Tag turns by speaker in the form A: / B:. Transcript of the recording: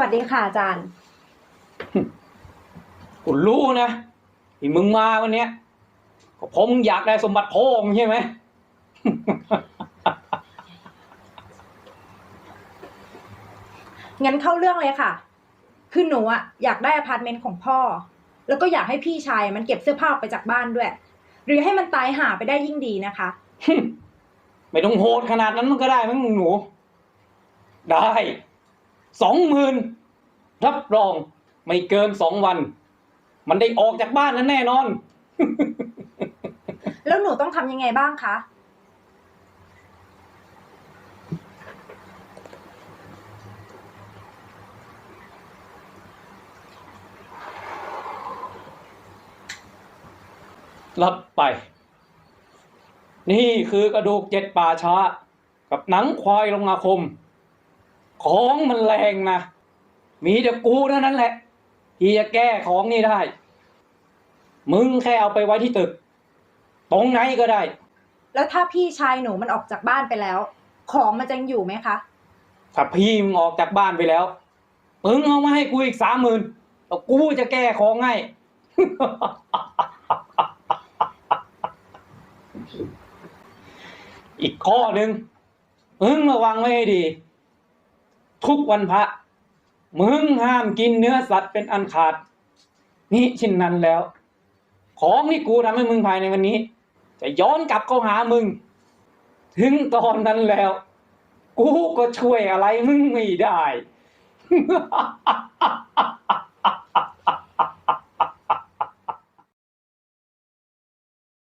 A: วัสดีค่ะอาจารย์
B: กูรู้นะที่มึงมาวันเนี้ยก็เพราะมึงอยากได้สมบัติพ่อมึงใช่ไหม
A: งั้นเข้าเรื่องเลยค่ะ คือหนูอะอยากได้อพาร์ตเมนต์ของพ่อ แล้วก็อยากให้พี่ชายมันเก็บเสื้อผ้าออกไปจากบ้านด้วย หรือให้มันตายหาไปได้ยิ่งดีนะคะ
B: ไม่ต้องโหดขนาดนั้นมันก็ได้มั้งหนู ได้ สองหมื่นรับรองไม่เกินสองวัน มันได้ออกจากบ้านนั้นแน่นอน
A: แล้วหนูต้องทำยังไงบ้างคะ
B: รับไป นี่คือกระดูกเจ็ดป่าช้า กับหนังควายลงอาคม ของมันแรงนะ มีแต่กูเท่านั้นแหละ ที่จะแก้ของนี่ได้ มึงแค่เอาไปไว้ที่ตึก ตรงไหนก็ได้
A: แล้วถ้าพี่ชายหนูมันออกจากบ้านไปแล้ว ของมันจะยังอยู่ไหมคะ
B: ถ้าพี่มึงออกจากบ้านไปแล้วมึงเอามาให้กูอีกสามหมื่นแล้วกูจะแก้ของให้ อีกข้อหนึ่งมึงระวังไว้ให้ดี ทุกวันพระ มึงห้ามกินเนื้อสัตว์เป็นอันขาด นี่เช่นนั้นแล้ว ของที่กูทำให้มึงภายในวันนี้ จะย้อนกลับเข้าหามึง ถึงตอนนั้นแล้ว กูก็ช่วยอะไรมึงไม่ได้